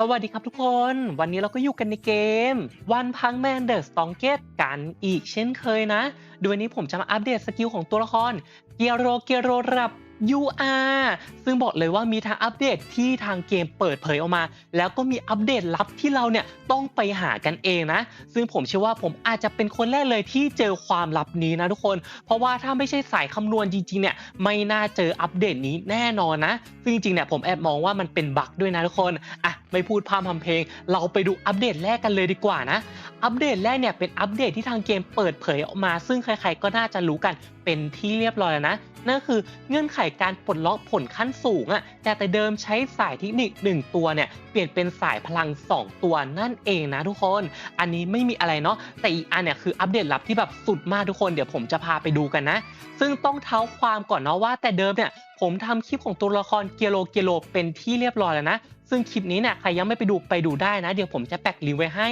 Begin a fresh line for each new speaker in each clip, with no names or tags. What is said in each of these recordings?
สวัสดีครับทุกคน วันนี้เราก็อยู่กันในเกม วันพังแมนเดอร์สตองเกตกันอีกเช่นเคยนะ โดยวันนี้ผมจะมาอัปเดตสกิลของตัวละคร เกียโรเกียโรรับ UR ซึ่งบอกเลยว่ามีทางอัปเดตที่ทางเกมเปิดเผยออกมา แล้วก็มีอัปเดตลับที่เราเนี่ยต้องไปหากันเองนะ ซึ่งผมเชื่อว่าผมอาจจะเป็นคนแรกเลยที่เจอความลับนี้นะทุกคน เพราะว่าถ้าไม่ใช่สายคำนวณจริงๆเนี่ยไม่น่าเจออัปเดตนี้แน่นอนนะ ซึ่งจริงๆเนี่ยผมแอบมองว่ามันเป็นบั๊กด้วยนะทุกคนอะไม่พูดพร่ำทำเพลง เราไปดูอัปเดตแรกกันเลยดีกว่านะ อัปเดตแรกเนี่ยเป็นอัปเดตที่ทางเกมเปิดเผยออกมา ซึ่งใครๆก็น่าจะรู้กันเป็นที่เรียบร้อยแล้วนะนั่นคือเงื่อนไขการปลดล็อกผลขั้นสูงอะ่ะจากแต่เดิมใช้สายเทคนิค 1 ตัวเนี่ยเปลี่ยนเป็นสายพลัง 2 ตัวนั่นเองนะทุกคน อันนี้ไม่มีอะไรเนาะแต่อีกอันเนี่ยคืออัปเดตลับที่แบบสุดมากทุกคนเดี๋ยวผมจะพาไปดูกันนะ ซึ่งต้องเท้าความก่อนเนาะว่าแต่เดิมเนี่ยผมทำคลิปของตัวละครเกียโลเกียโลเป็นที่เรียบร้อยแล้วนะซึ่งคลิปนี้เนี่ยใครยังไม่ไปดูไปดูได้นะ เดี๋ยวผมจะแปะลิงก์ไว้ให้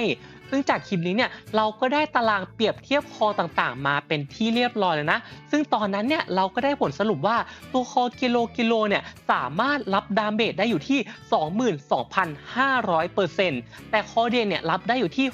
ซึ่งจากคลิปนี้เนี่ยเราก็ได้ตารางเปรียบเทียบคอต่างๆ มาเป็นที่เรียบร้อยแล้วนะ ซึ่งตอนนั้นเนี่ยเราก็ได้ผลสรุปว่าตัวคอกิโลกิโลเนี่ยสามารถรับดาเมจได้อยู่ที่ 22,500%แต่คอเดนเนี่ยรับได้อยู่ที่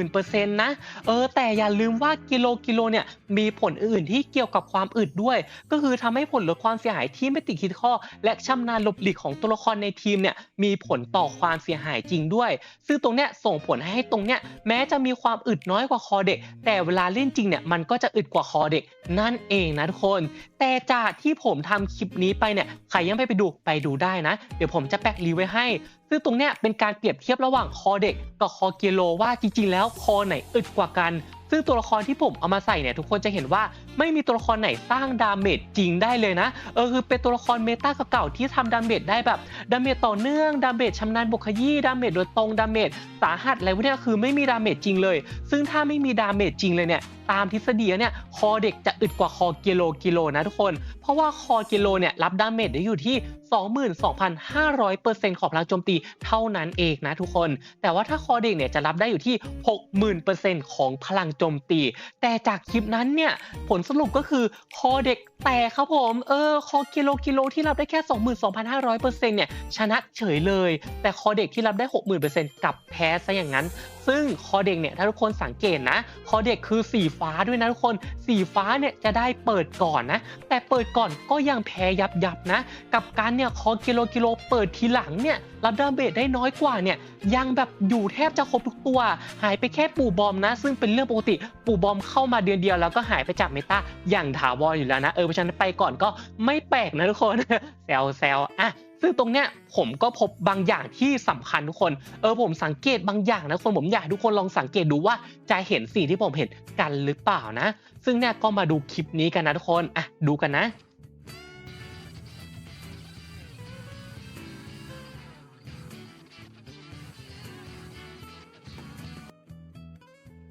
60,000%นะเออแต่อย่าลืมว่ากิโลกิโลเนี่ยมีผลอื่นที่เกี่ยวกับความอึดด้วย ก็คือทำให้ผลลดความเสียหายที่ไม่ติดคิดข้อ และชำนาญหลบหลีกของตัวละครในทีมเนี่ยมีผลต่อความเสียหายจริงด้วย ซึ่งตรงเนี้ยส่งผลให้ตรงเนี้ยแม้จะมีความอึดน้อยกว่าคอเด็ก แต่เวลาเล่นจริงเนี่ยมันก็จะอึดกว่าคอเด็ก นั่นเองนะทุกคน แต่จากที่ผมทำคลิปนี้ไปเนี่ยใครยังไม่ไปดูไปดูได้นะ เดี๋ยวผมจะแปะรีไว้ให้ ซึ่งตรงเนี้ยเป็นการเปรียบเทียบระหว่างคอเด็กกับคอเกโลว่าจริงๆ แล้วคอไหนอึดกว่ากัน ซึ่งตัวละครที่ผมเอามาใส่เนี่ยทุกคนจะเห็นว่าไม่มีตัวละครไหนสร้างดาเมจจริงได้เลยนะ เออคือเป็นตัวละครเมตาเก่าๆที่ทำดาเมจได้แบบดาเมจต่อเนื่องดาเมจชำนาญบกขยี้ดาเมจโดยตรงดาเมจสาหัสอะไรพวกนี้คือไม่มีดาเมจจริงเลย ซึ่งถ้าไม่มีดาเมจจริงเลยเนี่ยตามทฤษฎีเนี่ยคอเด็กจะอึดกว่าคอกิโลกิโลนะทุกคน เพราะว่าคอกิโลเนี่ยรับดาเมจได้อยู่ที่ 22,500%ของพลังโจมตีเท่านั้นเองนะทุกคน แต่ว่าถ้าคอเด็กเนี่ยจะรับได้อยู่ที่ 60,000%ของพลังโจมตี แต่จากคลิปนั้นเนี่ยผลสรุปก็คือคอเด็กแต่ครับผมเออคอกิโลกิโลที่รับได้แค่ 22,500%เนี่ยชนะเฉยเลย แต่คอเด็กที่รับได้ 60,000กลับแพ้ซะอย่างนั้นซึ่งคอเด็กเนี่ยถ้าทุกคนสังเกตนะ คอเด็กคือสีฟ้าด้วยนะทุกคน สีฟ้าเนี่ยจะได้เปิดก่อนนะ แต่เปิดก่อนก็ยังแพ้ยับยับๆนะ กับการเนี่ยคอกิโลกิโลเปิดทีหลังเนี่ยรับดาเมจได้น้อยกว่าเนี่ยยังแบบอยู่แทบจะครบทุกตัว หายไปแค่ปู่บอมนะ ซึ่งเป็นเรื่องปกติปู่บอมเข้ามาเดือนเดียวแล้วก็หายไปจากเมตาอย่างถาวรอยู่แล้วนะเออเพราะฉะนั้นไปก่อนก็ไม่แปลกนะทุกคนแซวแซวอะ ซึ่งตรงเนี้ยผมก็พบบางอย่างที่สำคัญทุกคน เออผมสังเกตบางอย่างนะคนผมอยากทุกคนลองสังเกตดูว่าจะเห็นสิ่งที่ผมเห็นกันหรือเปล่านะ ซึ่งเนี่ยก็มาดูคลิปนี้กันนะทุกคนอะดูกันนะ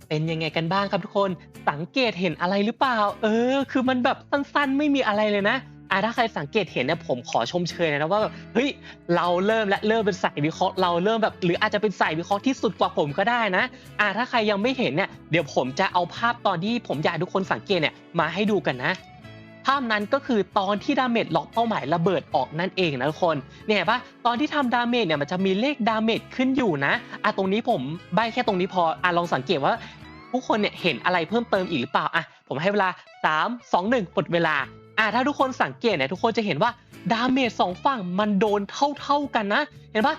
เป็นยังไงกันบ้างครับทุกคน สังเกตเห็นอะไรหรือเปล่า เออ คือมันแบบสั้นๆ ไม่มีอะไรเลยนะ อะถ้าใครสังเกตเห็นเนี่ยผมขอชมเชยเลยนะว่าแบบเฮ้ยเราเริ่มและเริ่มเป็นสายวิเคราะห์เราเริ่มแบบ หรืออาจจะเป็นสายวิเคราะห์ที่สุดกว่าผมก็ได้นะอะถ้าใครยังไม่เห็นเนี่ยเดี๋ยวผมจะเอาภาพตอนที่ผมอยากให้ทุกคนสังเกตเนี่ยมาให้ดูกันนะภาพนั้นก็คือตอนที่ดาเมจล็อกเป้าหมายระเบิดออกนั่นเองนะทุกคนเนี่ยเห็นปะตอนที่ทำดาเมจเนี่ยมันจะมีเลขดาเมจขึ้นอยู่นะอะตรงนี้ผมใบแค่ตรงนี้พออะลองสังเกตว่าทุกคนเนี่ยเห็นอะไรเพิ่มเติมอีกหรือเปล่าอะผมให้เวลา 3 2 1หมดเวลา อ่าถ้าทุกคนสังเกตเนี่ยทุกคนจะเห็นว่าดาเมจสองฝั่งมันโดนเท่าๆกันนะ เห็นปะ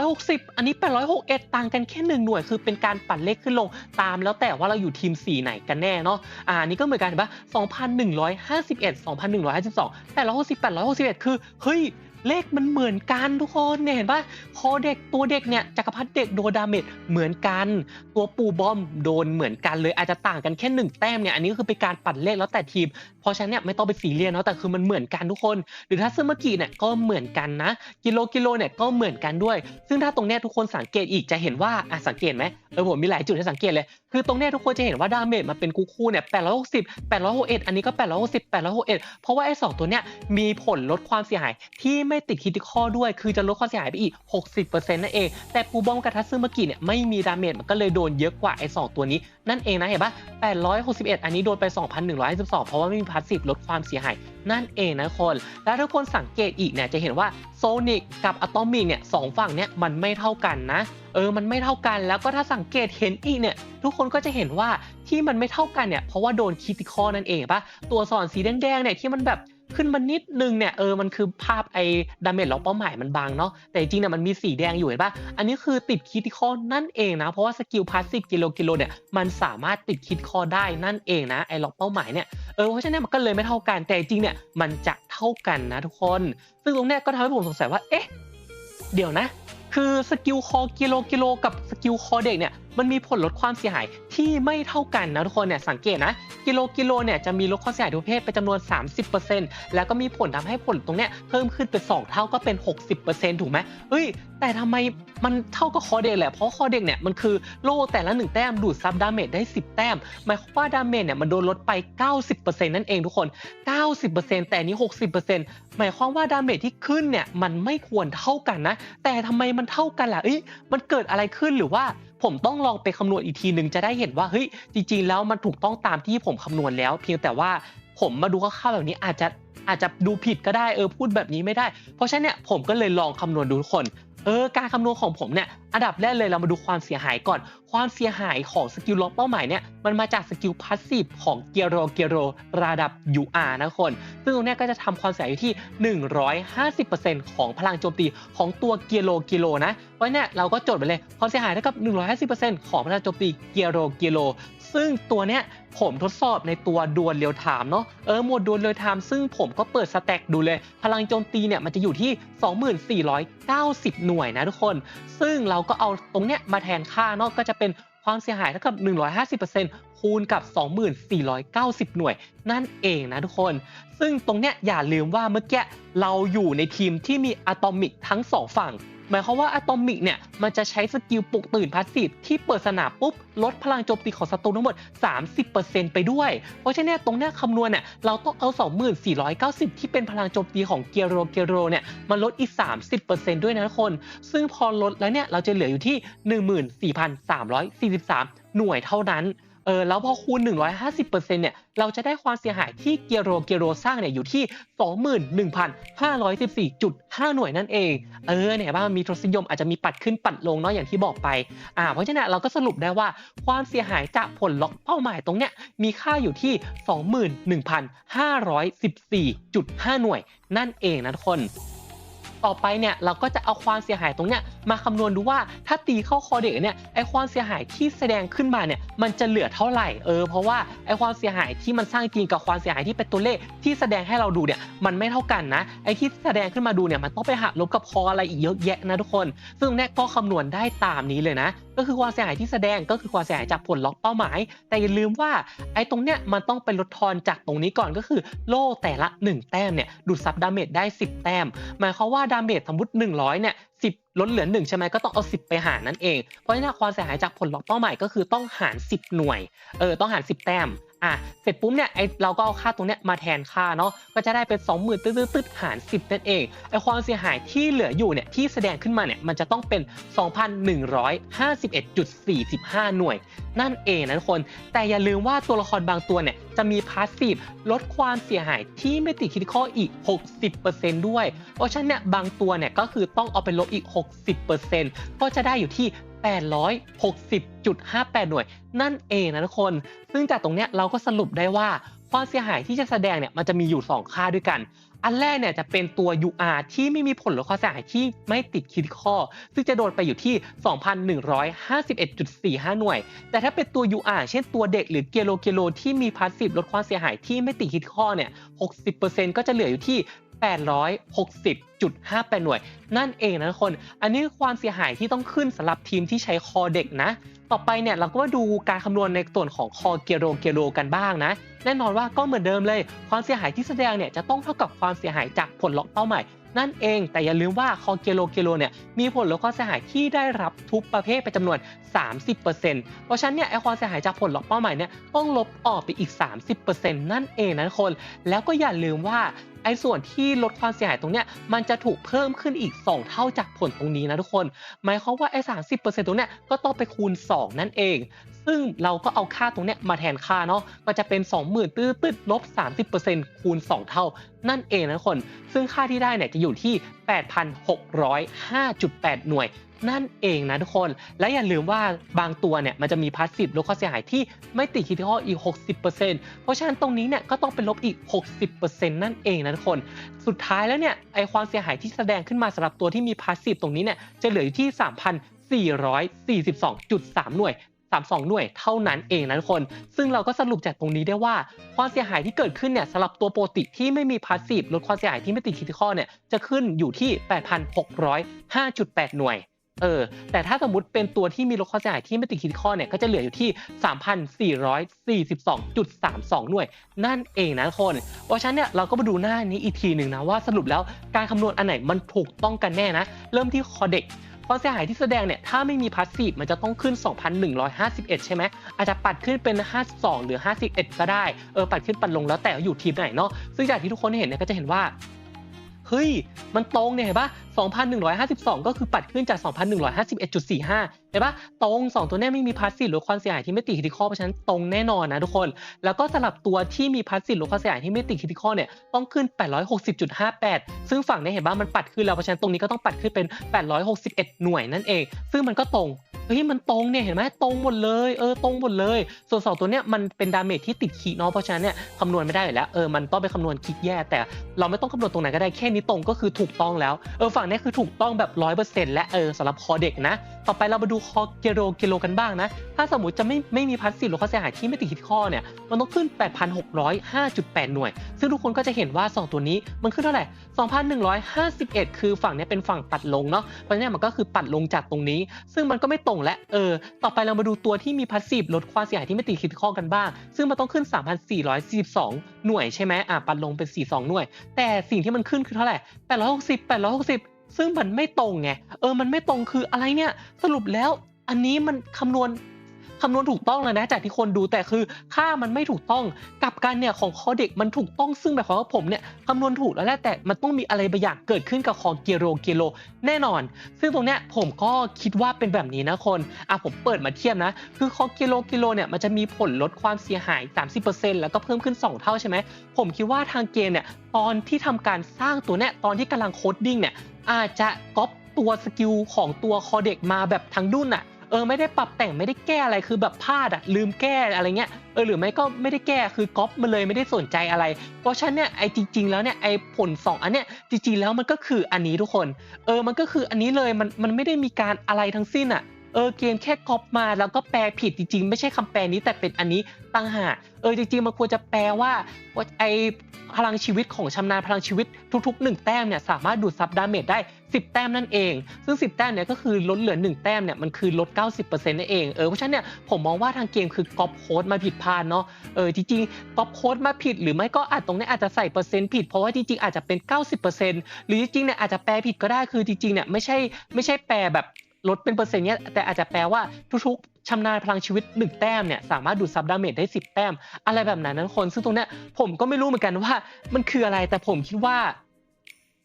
860 อันนี้ 861 ต่างกันแค่หนึ่งหน่วย คือเป็นการปั่นเลขขึ้นลงตามแล้วแต่ว่าเราอยู่ทีมสีไหนกันแน่เนาะ อ่าอันนี้ก็เหมือนกันเห็นปะ2,151 2,152 860 861 คือ เฮ้ย เลขมันเหมือนกันทุกคนเนี่ยเห็นปะคอเด็กตัวเด็กเนี่ยจักรพรรดิเด็กโดนดาเมจเหมือนกัน ตัวปูบอมโดนเหมือนกันเลยอาจจะต่างกันแค่หนึ่งแต้มเนี่ยอันนี้ก็คือเป็นการปั่นเลขแล้วแต่ทีม เพราะฉะนั้นเนี่ยไม่ต้องไปสีเรียนเนาะแต่คือมันเหมือนกันทุกคน หรือถ้าซึมากิเนี่ยก็เหมือนกันนะ กิโลกิโลเนี่ยก็เหมือนกันด้วย ซึ่งถ้าตรงเนี้ยทุกคนสังเกตอีกจะเห็นว่าอะสังเกตไหมเออผมมีหลายจุดให้สังเกตเลย คือตรงเนี้ยทุกคนจะเห็นว่าดาเมจมันเป็นคู่คู่ๆเนี่ย860 861อันนี้ก็860 861เพราะว่าไอ้สองตัวเนี้ยมีผลลดความเสียหายที่ไม่ไม่ติดคิติคอด้วย คือจะลดความเสียหายไปอีก 60%นั่นเอง แต่ปูบอมกับทัซึมากิเนี่ยไม่มีดาเมจมันก็เลยโดนเยอะกว่าไอ้สองตัวนี้ นั่นเองนะเห็นปะ861 อันนี้โดนไป 2,152เพราะว่าไม่มีพาสซีฟลดความเสียหายนั่นเองนะคน แล้วทุกคนสังเกตอีกเนี่ยจะเห็นว่าโซนิกกับอะตอมิกเนี่ยสองฝั่งเนี่ยมันไม่เท่ากันนะ เออ มันไม่เท่ากัน แล้วก็ถ้าสังเกตเห็นอีกเนี่ย ทุกคนก็จะเห็นว่าที่มันไม่เท่ากันเนี่ย เพราะว่าโดนคิติคอนั่นเองปะตัวสอนสีแดงๆเนี่ยที่มันแบบ ขึ้นมานิดนึงเนี่ยเออมันคือภาพไอ้ดาเมจล็อกเป้าหมายมันบางเนาะแต่จริงเนี่ยมันมีสีแดงอยู่เห็นปะอันนี้คือติดคิติคอนั่นเองนะ เพราะว่าสกิลพาสซีฟกิโลกิโลเนี่ยมันสามารถติดคิดคอได้นั่นเองนะไอ้ล็อกเป้าหมายเนี่ยเออเพราะฉะนั้นมันก็เลยไม่เท่ากันแต่จริงเนี่ยมันจะเท่ากันนะทุกคน ซึ่งตรงเนี้ยก็ทำให้ผมสงสัยว่าเอ๊ะเดี๋ยวนะ คือสกิลคอกิโลกิโลกับสกิลคอเด็กเนี่ยมันมีผลลดความเสียหายที่ไม่เท่ากันนะทุกคนเนี่ยสังเกตนะกิโลกิโลเนี่ยจะมีลดความเสียหายทุกเพศเป็นจำนวน 30%แล้วก็มีผลทำให้ผลตรงเนี้ยเพิ่มขึ้นเป็น2เท่าก็เป็น 60%ถูกไหมเฮ้ย แต่ทำไมมันเท่ากับคอเด็กแหละเพราะคอเด็กเนี่ยมันคือโล่แต่ละหนึ่งแต้มดูดซับดาเมจได้ 10 แต้มหมายความว่าดาเมจเนี่ยมันโดนลดไป 90%นั่นเองทุกคน 90%แต่อันนี้ 60%หมายความว่าดาเมจที่ขึ้นเนี่ยมันไม่ควรเท่ากันนะ แต่ทำไมมันเท่ากันล่ะเอ้ยมันเกิดอะไรขึ้นหรือว่า ผมต้องลองไปคำนวณอีกทีหนึ่งจะได้เห็นว่าเฮ้ยจริง ๆ แล้วมันถูกต้องตามที่ผมคำนวณแล้ว เพียงแต่ว่าผมมาดูคร่าวๆแบบนี้อาจจะอาจจะดูผิดก็ได้เออพูดแบบนี้ไม่ได้ เพราะฉะนั้นเนี่ยผมก็เลยลองคำนวณดูทุกคนเออการคำนวณของผมเนี่ยอันดับแรกเลยเรามาดูความเสียหายก่อน ความเสียหายของสกิลล็อกเป้าหมายเนี่ยมันมาจากสกิลพาสซีฟของเกียโรเกียโรระดับ UR นะคน ซึ่งตรงเนี้ยก็จะทำความเสียหายอยู่ที่ 150%ของพลังโจมตีของตัวเกียโรเกียโรนะ เพราะเนี่ยเราก็จดไปเลยความเสียหายเท่ากับ 150%ของพลังโจมตีเกียโรเกียโรซึ่งตัวเนี้ยผมทดสอบในตัวดวลเรียวไทม์เนาะเออโหมดดวลเรียวไทม์ซึ่งผมก็เปิดสแต็กดูเลย พลังโจมตีเนี่ยมันจะอยู่ที่ 2490 หน่วยนะทุกคน ซึ่งเราก็เอาตรงเนี้ยมาแทนค่าเนาะก็จะเป็นความเสียหายเท่ากับ 150%คูณกับ 2490 หน่วย นั่นเองนะทุกคน ซึ่งตรงเนี้ยอย่าลืมว่าเมื่อกี้เราอยู่ในทีมที่มีอะตอมิกทั้งสองฝั่ง หมายความว่าอะตอมิกเนี่ยมันจะใช้สกิลปลุกตื่นพาสซีฟที่เปิดสนามปุ๊บ ลดพลังโจมตีของศัตรูทั้งหมด 30%ไปด้วย เพราะฉะนั้นตรงเนี้ยคำนวณเนี่ยเราต้องเอา 2490 ที่เป็นพลังโจมตีของเกียโรเกียโรเนี่ยมาลดอีก 30%ด้วยนะทุกคน ซึ่งพอลดแล้วเนี่ยเราจะเหลืออยู่ที่ 14,343 หน่วยเท่านั้น เออแล้วพอคูณ 150%เนี่ยเราจะได้ความเสียหายที่เกียโรเกียโรสร้างเนี่ยอยู่ที่ 21,514.5 หน่วยนั่นเอง เออเนี่ยว่างมีทศนิยมอาจจะมีปัดขึ้นปัดลงเนาะอย่างที่บอกไปอ่าเพราะฉะนั้นเราก็สรุปได้ว่าความเสียหายจากผลล็อกเป้าหมายตรงเนี้ยมีค่าอยู่ที่ 21,514.5 หน่วยนั่นเองนะทุกคน ต่อไปเนี่ยเราก็จะเอาความเสียหายตรงเนี้ยมาคำนวณดูว่าถ้าตีเข้าคอเด็กเนี่ยไอความเสียหายที่แสดงขึ้นมาเนี่ยมันจะเหลือเท่าไหร่เออเพราะว่าไอความเสียหายที่มันสร้างจริงกับความเสียหายที่เป็นตัวเลขที่แสดงให้เราดูเนี่ยมันไม่เท่ากันนะไอที่แสดงขึ้นมาดูเนี่ยมันต้องไปหักลบกับคออะไรอีกเยอะแยะนะทุกคน ซึ่งเนี่ยก็คำนวณได้ตามนี้เลยนะก็คือความเสียหายที่แสดงก็คือความเสียหายจากผลล็อกเป้าหมาย แต่อย่าลืมว่าไอ้ตรงเนี้ยมันต้องเป็นลดทอนจากตรงนี้ก่อนก็คือ โล่แต่ละ 1 แต้มเนี่ยดูดซับดาเมจได้ 10 แต้ม หมายความว่าดาเมจสมมติ 100เนี่ย10 ลดเหลือ 1 ใช่ไหมก็ต้องเอา 10 ไปหารนั่นเอง เพราะฉะนั้นความเสียหายจากผลล็อกเป้าหมายก็คือต้องหาร 10 หน่วยเออต้องหาร 10 แต้ม อะเสร็จปุ๊บเนี่ยไอเราก็เอาค่าตรงเนี้ยมาแทนค่าเนาะก็จะได้เป็น 20,000ตืดๆหาร 10 นั่นเองไอความเสียหายที่เหลืออยู่เนี่ยที่แสดงขึ้นมาเนี่ยมันจะต้องเป็น 2,151.45 หน่วย นั่นเองนะทุกคน แต่อย่าลืมว่าตัวละครบางตัวเนี่ยจะมีพาสซีฟลดความเสียหายที่ไม่ติดคิดข้ออีก 60%ด้วย เพราะฉะนั้นเนี่ยบางตัวเนี่ยก็คือต้องเอาไปลบอีก 60%ก็จะได้อยู่ที่ 860.58 หน่วย นั่นเองนะทุกคน ซึ่งจากตรงเนี้ยเราก็สรุปได้ว่าความเสียหายที่จะแสดงเนี่ยมันจะมีอยู่ 2 ค่าด้วยกัน อันแรกเนี่ยจะเป็นตัว UR ที่ไม่มีผลลดความเสียหายที่ไม่ติดคิดข้อ ซึ่งจะโดนไปอยู่ที่ 2,151.45 หน่วย แต่ถ้าเป็นตัว UR เช่นตัวเด็กหรือเกโลเกโลที่มีพาสซีฟลดความเสียหายที่ไม่ติดคิดข้อเนี่ย 60%ก็จะเหลืออยู่ที่ 860.58 หน่วย นั่นเองนะทุกคน อันนี้คือความเสียหายที่ต้องขึ้นสำหรับทีมที่ใช้คอเด็กนะ ต่อไปเนี่ยเราก็มาดูการคำนวณในส่วนของคอเกโรเกโรกันบ้างนะ แน่นอนว่าก็เหมือนเดิมเลย ความเสียหายที่แสดงเนี่ยจะต้องเท่ากับความเสียหายจากผลล็อกเป้าหมายนั่นเองแต่อย่าลืมว่าคอเกโลเกโลเนี่ยมีผลลดความเสียหายที่ได้รับทุกประเภทเป็นจำนวน 30%เพราะฉะนั้นเนี่ยไอความเสียหายจากผลล็อกเป้าหมายเนี่ยต้องลบออกไปอีก 30%นั่นเองนะทุกคน แล้วก็อย่าลืมว่า ไอ้ส่วนที่ลดความเสียหายตรงเนี้ยมันจะถูกเพิ่มขึ้นอีก 2 เท่าจากผลตรงนี้นะทุกคน หมายความว่าไอ้สาตรงเนี้ยก็ต้องไปคูณ 2 นั่นเอง ซึ่งเราก็เอาค่าตรงเนี้ยมาแทนค่าเนาะก็จะเป็น 20,000ตื้อตืดลบ 30%คูณ 2 เท่า นั่นเองนะทุกคน ซึ่งค่าที่ได้เนี่ยจะอยู่ที่ 8,605.8 หน่วย นั่นเองนะทุกคน และอย่าลืมว่าบางตัวเนี่ยมันจะมีพาสซีฟลดข้อเสียหายที่ไม่ติดคิดข้ออีก 60%เพราะฉะนั้นตรงนี้เนี่ยก็ต้องเป็นลบอีก 60%นั่นเองนะทุกคน สุดท้ายแล้วเนี่ยไอความเสียหายที่แสดงขึ้นมาสำหรับตัวที่มีพาสซีฟตรงนี้เนี่ยจะเหลืออยู่ที่ 3,442.3 หน่วย32 หน่วยเท่านั้นเองนะทุกคน ซึ่งเราก็สรุปจากตรงนี้ได้ว่า ความเสียหายที่เกิดขึ้นเนี่ยสำหรับตัวโปกติที่ไม่มีพาสซีฟลดความเสียหายที่ไม่ติดคิดข้อเนี่ยจะขึ้นอยู่ที่ 8,605.8 หน่วย เออแต่ถ้าสมมติเป็นตัวที่มีลดความเสียหายที่ไม่ติดคิดข้อเนี่ยก็จะเหลืออยู่ที่ 3,442.32 หน่วย นั่นเองนะคนเพราะฉะนั้นเนี่ยเราก็มาดูหน้านี้อีกทีหนึ่งนะว่าสรุปแล้วการคำนวณอันไหนมันถูกต้องกันแน่นะ เริ่มที่คอเด็กความเสียหายที่แสดงเนี่ยถ้าไม่มีพาสซีฟมันจะต้องขึ้น 2,151 ใช่ไหมอาจจะปัดขึ้นเป็น 52 หรือ 51 ก็ได้เออปัดขึ้นปัดลงแล้วแต่อยู่ทีมไหนเนาะซึ่งจากที่ทุกคนเห็นเนี่ยก็จะเห็นว่า เฮ้ย มันตรงเนี่ยเห็นปะ2,152 ก็คือปัดขึ้นจาก 2,151.45 เห็นปะตรง 2 ตัวนี้ไม่มีพาสซีฟหรือความเสียหายที่ไม่ติดคิดข้อเพราะฉะนั้นตรงแน่นอนนะทุกคน แล้วก็สลับตัวที่มีพาสซีฟหรือความเสียหายที่ไม่ติดคิดข้อเนี่ยต้องขึ้น 860.58 ซึ่งฝั่งนี้เห็นปะมันปัดขึ้นแล้วเพราะฉะนั้นตรงนี้ก็ต้องปัดขึ้นเป็น 861 หน่วยนั่นเอง ซึ่งมันก็ตรง เฮ้ยมันตรงเนี่ยเห็นไหมตรงหมดเลยเออตรงหมดเลย ส่วนสองตัวเนี้ยมันเป็นดาเมจที่ติดคีย์เนาะเพราะฉะนั้นเนี่ยคำนวณไม่ได้อยู่แล้วเออมันต้องไปคำนวณคิดแย่ แต่เราไม่ต้องคำนวณตรงไหนก็ได้แค่นี้ตรงก็คือถูกต้องแล้วเออฝั่งนี้คือถูกต้องแบบร้อยเปอร์เซ็นต์และเออสำหรับคอเด็กนะ ต่อไปเรามาดูคอเกโรเกโลกันบ้างนะ ถ้าสมมติจะไม่ไม่มีพัสซีหรือข้อเสียหายที่ไม่ติดคิดข้อเนี่ยมันต้องขึ้น 8,605.8 หน่วย ซึ่งทุกคนก็จะเห็นว่า 2 ตัวนี้มันขึ้นเท่าไหร่ 2,151 คือฝั่งนี้เป็นฝั่งปัดลงเนาะเพราะฉะนั้นมันก็คือปัดลงจากตรงนี้ ซึ่งมันก็ไม่ตรงและเออ ต่อไปเรามาดูตัวที่มีพัสซีฟลดความเสียหายที่ไม่ติดคิดข้อกันบ้าง ซึ่งมันต้องขึ้น 3,442 หน่วยใช่ไหมอะปัดลงเป็น 42 หน่วย แต่สิ่งที่มันขึ้นคือเท่าไหร่ 860 860 ซึ่งมันไม่ตรงไง เออ มันไม่ตรงคืออะไรเนี่ย สรุปแล้วอันนี้มันคำนวณ คำนวณถูกต้องเลยนะ จากที่คนดูแต่คือค่ามันไม่ถูกต้องกับกันเนี่ยของคอเด็กมันถูกต้องซึ่งแบบความว่าผมเนี่ยคำนวณถูกแล้วแหละแต่มันต้องมีอะไรบางอย่างเกิดขึ้นกับคอเกียโรเกียโลแน่นอน ซึ่งตรงเนี้ยผมก็คิดว่าเป็นแบบนี้นะคนอะผมเปิดมาเทียบนะ คือคอเกียโรเกียโลเนี่ยมันจะมีผลลดความเสียหาย 30%แล้วก็เพิ่มขึ้น 2 เท่าใช่ไหมผมคิดว่าทางเกมเนี่ยตอนที่ทำการสร้างตัวเนี้ยตอนที่กำลังโคดดิ้งเนี่ยอาจจะก๊อปตัวสกิลของตัวคอเด็กมาแบบทั้งดุนอะ เออไม่ได้ปรับแต่งไม่ได้แก้อะไรคือแบบพลาดอะลืมแก้อะไรเงี้ยเออหรือไม่ก็ไม่ได้แก้คือก๊อปมาเลยไม่ได้สนใจอะไร เพราะฉะนั้นเนี่ยไอ้จริง ๆ แล้วเนี่ยไอ้ผล 2 อันเนี้ยจริงๆแล้วมันก็คืออันนี้ทุกคน เออมันก็คืออันนี้เลยมันมันไม่ได้มีการอะไรทั้งสิ้นอะ เออเกมแค่ก๊อปมาแล้วก็แปลผิดจริงๆ ไม่ใช่คำแปลนี้แต่เป็นอันนี้ตั้งหากเออจริงๆมันควรจะแปลว่าไอพลังชีวิตของชำนาญพลังชีวิตทุกๆ 1 แต้มเนี่ยสามารถดูดซับดาเมจได้ 10 แต้มนั่นเอง ซึ่ง 10 แต้มเนี่ยก็คือลดเหลือ 1 แต้มเนี่ยมันคือลด 90%นั่นเองเออเพราะฉะนั้นเนี่ยผมมองว่าทางเกมคือก๊อปโค้ดมาผิดพลาดเนาะเออจริงๆก๊อปโค้ดมาผิดหรือไม่ก็อาจตรงนี้อาจจะใส่เปอร์เซ็นต์ผิดเพราะว่าจริงๆอาจจะเป็น 90%หรือจริงๆเนี่ยอาจจะแปลผิดก็ได้คือจริงๆเนี่ยไม่ใช่ไม่ใช่แปลแบบ ลดเป็นเปอร์เซ็นต์เนี้ยแต่อาจจะแปลว่าทุกๆชำนาญพลังชีวิต 1 แต้มเนี่ยสามารถดูดซับดาเมจได้ 10 แต้ม อะไรแบบนั้นนั้นคน ซึ่งตรงเนี้ยผมก็ไม่รู้เหมือนกันว่ามันคืออะไรแต่ผมคิดว่า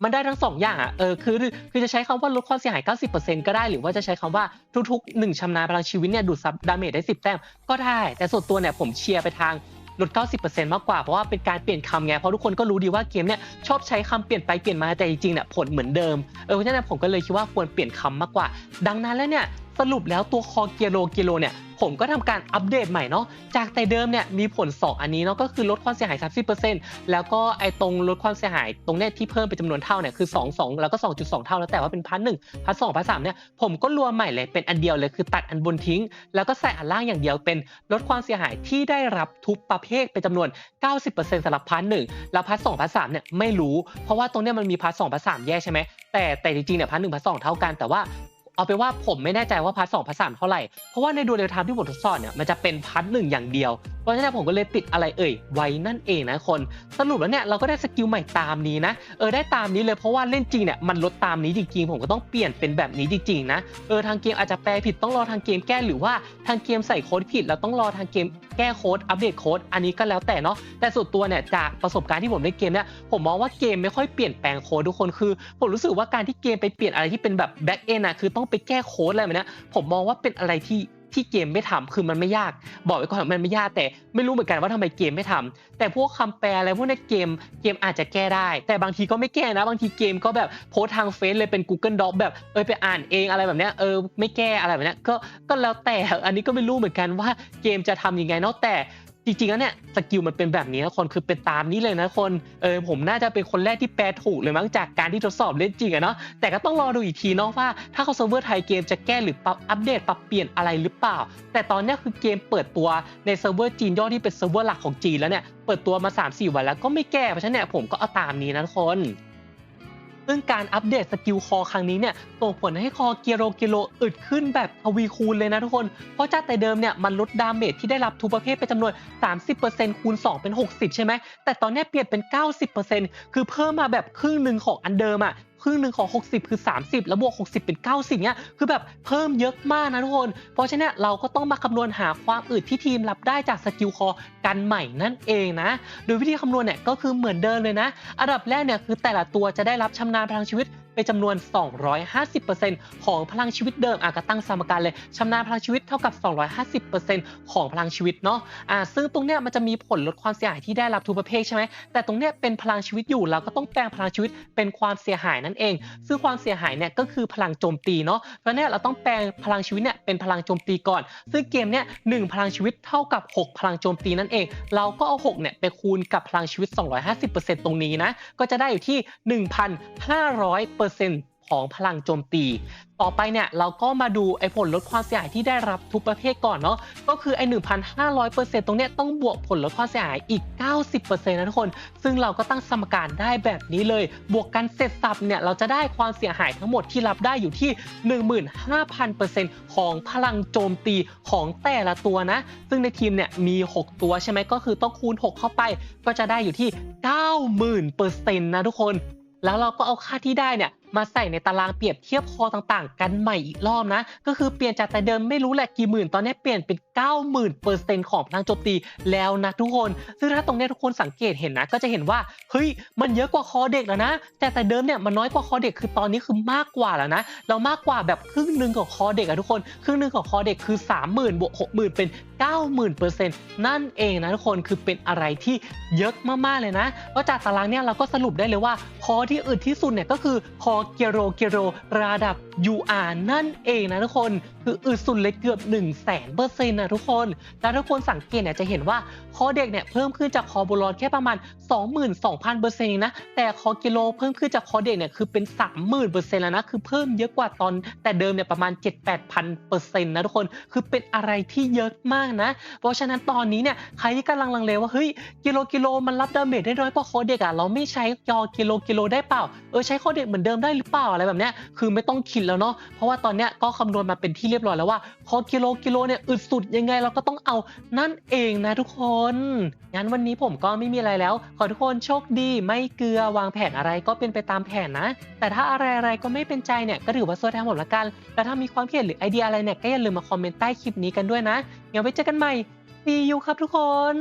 มันได้ทั้งสองอย่างอะ เออ คือ คือจะใช้คำว่าลดความเสียหาย 90%ก็ได้ หรือว่าจะใช้คำว่าทุกๆ1ชำนาญพลังชีวิตเนี่ยดูดซับดาเมจได้ 10 แต้มก็ได้ แต่ส่วนตัวเนี่ยผมเชียร์ไปทาง ลด 90%มากกว่าเพราะว่าเป็นการเปลี่ยนคำไงเพราะทุกคนก็รู้ดีว่าเกมเนี่ยชอบใช้คำเปลี่ยนไปเปลี่ยนมาแต่จริงๆเนี่ยผลเหมือนเดิมเออเพราะฉะนั้นผมก็เลยคิดว่าควรเปลี่ยนคำมากกว่า ดังนั้นแล้วเนี่ย สรุปแล้วตัวคอเกียโลเกียโลเนี่ยผมก็ทำการอัปเดตใหม่เนาะ จากแต่เดิมเนี่ยมีผล 2 อันนี้เนาะก็คือลดความเสียหาย 30%แล้วก็ไอตรงลดความเสียหายตรงเนี้ยที่เพิ่มเป็นจำนวนเท่าเนี่ยคือ 2 2 แล้วก็ 2.2 เท่าแล้วแต่ว่าเป็นพันหนึ่งพันสองพันสามเนี่ยผมก็รวมใหม่เลยเป็นอันเดียวเลยคือตัดอันบนทิ้ง แล้วก็ใส่อันล่างอย่างเดียวเป็นลดความเสียหายที่ได้รับทุกประเภทเป็นจำนวน 90%สำหรับพาร์ทหนึ่งแล้วพาร์ทสองพาร์ทสามเนี่ยไม่รู้ เพราะว่าตรงเนี้ยมันมีพาร์ทสองพาร์ทสามแยกใช่ไหมแต่แต่จริงๆเนี่ยพาร์ทหนึ่งพาร์ทสองเท่ากันแต่ว่า เอาไปนว่าผมไม่แน่ใจว่าพาร์ทสองพาร์ทสามเท่าไหร่ เพราะว่าในดูเรลไทม์ที่ผมทดสอบเนี่ยมันจะเป็นพาร์ทหนึ่งอย่างเดียว เพราะฉะนั้นผมก็เลยติดอะไรเอ่ยไว้นั่นเองนะคน สรุปแล้วเนี่ยเราก็ได้สกิลใหม่ตามนี้นะ เออได้ตามนี้เลยเพราะว่าเล่นจริงเนี่ยมันลดตามนี้จริงๆ ผมก็ต้องเปลี่ยนเป็นแบบนี้จริงๆนะ เออทางเกมอาจจะแปลผิดต้องรอทางเกมแก้หรือว่าทางเกมใส่โค้ดผิดแล้วต้องรอทางเกมแก้โค้ดอัปเดตโค้ดอันนี้ก็แล้วแต่เนาะแต่ส่วนตัวเนี่ยจากประสบการณ์ที่ผมเล่นเกมเนี่ยผมมองว่าเกมไม่ค่อยเปลี่ยนแปลงโค้ดทุกคนคือ ผมรู้สึกว่าการที่เกมไปเปลี่ยนอะไรที่เป็นแบบแบ็กเอนอะคือต้องไปแก้โค้ดอะไรแบบนี้ผมมองว่าเป็นอะไรที่ที่เกมไม่ทำคือมันไม่ยาก บอกไว้ก่อนมันไม่ยากแต่ไม่รู้เหมือนกันว่าทำไมเกมไม่ทำแต่พวกคำแปลอะไรพวกในเกมเกมอาจจะแก้ได้ แต่บางทีก็ไม่แก้นะ บางทีเกมก็แบบโพสทางเฟซเลยเป็น Google Doc แบบเออไปอ่านเองอะไรแบบนี้เออไม่แก้อะไรแบบนี้ก็ก็แล้วแต่อันนี้ก็ไม่รู้เหมือนกันว่าเกมจะทำยังไงเนาะแต่ จริงๆแล้วเนี่ยสกิลมันเป็นแบบนี้นะคนคือเป็นตามนี้เลยนะคนเออผมน่าจะเป็นคนแรกที่แปลถูกเลยมั้งจากการที่ทดสอบเล่นจริงอะเนาะแต่ก็ต้องรอดูอีกทีเนาะว่าถ้าเขาเซิร์ฟเวอร์ไทยเกมจะแก้หรือปรับอัปเดตปรับเปลี่ยนอะไรหรือเปล่า แต่ตอนนี้คือเกมเปิดตัวในเซิร์ฟเวอร์จีนยอดที่เป็นเซิร์ฟเวอร์หลักของจีนแล้วเนี่ยเปิดตัวมา 3-4 วันแล้วก็ไม่แก้เพราะฉะนั้นเนี่ยผมก็เอาตามนี้นะทุกคน ซึ่งการอัปเดตสกิลคอครั้งนี้เนี่ยส่งผลให้คอเกียโรเกียโรอึดขึ้นแบบทวีคูณเลยนะทุกคน เพราะจากแต่เดิมเนี่ยมันลดดาเมจที่ได้รับทุกประเภทเป็นจำนวน 30%คูณ 2 เป็น 60 ใช่ไหมแต่ตอนนี้เปลี่ยนเป็น 90%คือเพิ่มมาแบบครึ่งหนึ่งของอันเดิมอะ ครึ่งหนึ่งของ 60 คือ 30 แล้วบวก 60 เป็น 90เนี่ยคือแบบเพิ่มเยอะมากนะทุกคน เพราะฉะนั้นเราก็ต้องมาคำนวณหาความอืดที่ทีมรับได้จากสกิลคอกันใหม่นั่นเองนะ โดยวิธีคำนวณเนี่ยก็คือเหมือนเดิมเลยนะ อันดับแรกเนี่ยคือแต่ละตัวจะได้รับชำนาญพลังชีวิต เป็นจำนวน 250%ของพลังชีวิตเดิมอะก็ตั้งสมการเลยชำนาญพลังชีวิตเท่ากับ 250%ของพลังชีวิตเนาะอ่าซึ่งตรงเนี้ยมันจะมีผลลดความเสียหายที่ได้รับทุกประเภทใช่ไหมแต่ตรงเนี้ยเป็นพลังชีวิตอยู่เราก็ต้องแปลงพลังชีวิตเป็นความเสียหายนั่นเอง ซึ่งความเสียหายเนี่ยก็คือพลังโจมตีเนาะเพราะเนี่ยเราต้องแปลงพลังชีวิตเนี่ยเป็นพลังโจมตีก่อน ซึ่งเกมเนี่ยหนึ่งพลังชีวิตเท่ากับ 6 พลังโจมตีนั่นเอง เราก็เอา6เนี่ยไปคูณกับพลังชีวิต 250%ตรงนี้นะก็จะได้อยู่ที่ 1,500%ของพลังโจมตี ต่อไปเนี่ยเราก็มาดูไอ้ผลลดความเสียหายที่ได้รับทุกประเภทก่อนเนาะก็คือไอ้1,500%ตรงเนี้ยต้องบวกผลลดความเสียหายอีก 90%นะทุกคน ซึ่งเราก็ตั้งสมการได้แบบนี้เลย บวกกันเสร็จสับเนี่ยเราจะได้ความเสียหายทั้งหมดที่รับได้อยู่ที่ 15,000%ของพลังโจมตีของแต่ละตัวนะ ซึ่งในทีมเนี่ยมี 6 ตัวใช่ไหมก็คือต้องคูณ 6 เข้าไป ก็จะได้อยู่ที่ 90,000%นะทุกคน แล้วเราก็เอาค่าที่ได้เนี่ยมาใส่ในตารางเปรียบเทียบคอต่างๆ กันใหม่อีกรอบนะ ก็คือเปลี่ยนจากแต่เดิมไม่รู้แหละกี่หมื่น ตอนนี้เปลี่ยนเป็น 90,000เปอร์เซ็นต์ของพลังโจมตีแล้วนะทุกคน ซึ่งถ้าตรงนี้ทุกคนสังเกตเห็นนะ ก็จะเห็นว่าเฮ้ยมันเยอะกว่าคอเด็กแล้วนะ แต่แต่เดิมเนี่ยมันน้อยกว่าคอเด็กคือตอนนี้คือมากกว่าแล้วนะ เรามากกว่าแบบครึ่งหนึ่งของคอเด็กอะทุกคน ครึ่งหนึ่งของคอเด็กคือ 30,000บวก60,000 เป็น 90,000เปอร์เซ็นต์นั่นเองนะทุกคนคือเป็นอะไรที่เยอะมากๆเลยนะเพราะจากตารางเนี่ยเราก็สรุปได้เลยว่าคอที่อึดที่สุดเนี่ยก็คือคอเกียโรเกียโรระดับ UR นั่นเองนะทุกคน คืออึดสุดเลยเกือบ 1 0 0 0 0แสนเปอร์เซ็นต์นะทุกคน แล้วทุกคนสังเกตเนี่ยจะเห็นว่าคอเด็กเนี่ยเพิ่มขึ้นจากคอโบรอนแค่ประมาณ 22,000เปอร์เซ็นต์นะ แต่คอกิโลเพิ่มขึ้นจากคอเด็กเนี่ยคือเป็น 30,000เปอร์เซ็นต์แล้วนะ คือเพิ่มเยอะกว่าตอนแต่เดิมเนี่ยประมาณ 7-8,000เปอร์เซ็นต์นะทุกคน คือเป็นอะไรที่เยอะมากนะ เพราะฉะนั้นตอนนี้เนี่ยใครที่กำลังลังเลว่าเฮ้ยกิโลกิโลมันรับดาเมจได้น้อยกว่าคอเด็กอะเราไม่ใช้จอกิโลกิโลได้เปล่าเออใช้คอเด็กเหมือนเดิมไได้หรือเปล่าอะไรแบบเนี้ยคือไม่ต้องคิดแล้วเนาะเพราะว่าตอนเนี้ยก็คำนวณมาเป็นที่เรียบร้อยแล้วว่าพอกิโลกิโลเนี่ยอึดสุดยังไงเราก็ต้องเอานั่นเองนะทุกคนงั้นวันนี้ผมก็ไม่มีอะไรแล้ว ขอทุกคนโชคดีไม่เกลือวางแผนอะไรก็เป็นไปตามแผนนะ แต่ถ้าอะไรอะไรก็ไม่เป็นใจเนี่ยก็ถือว่าโซทางหมดละกันแล้วถ้ามีความคิดเห็นหรือไอเดียอะไรเนี่ยก็อย่าลืมมาคอมเมนต์ใต้คลิปนี้กันด้วยนะงั้นไว้เจอกันใหม่ See you ครับทุกคน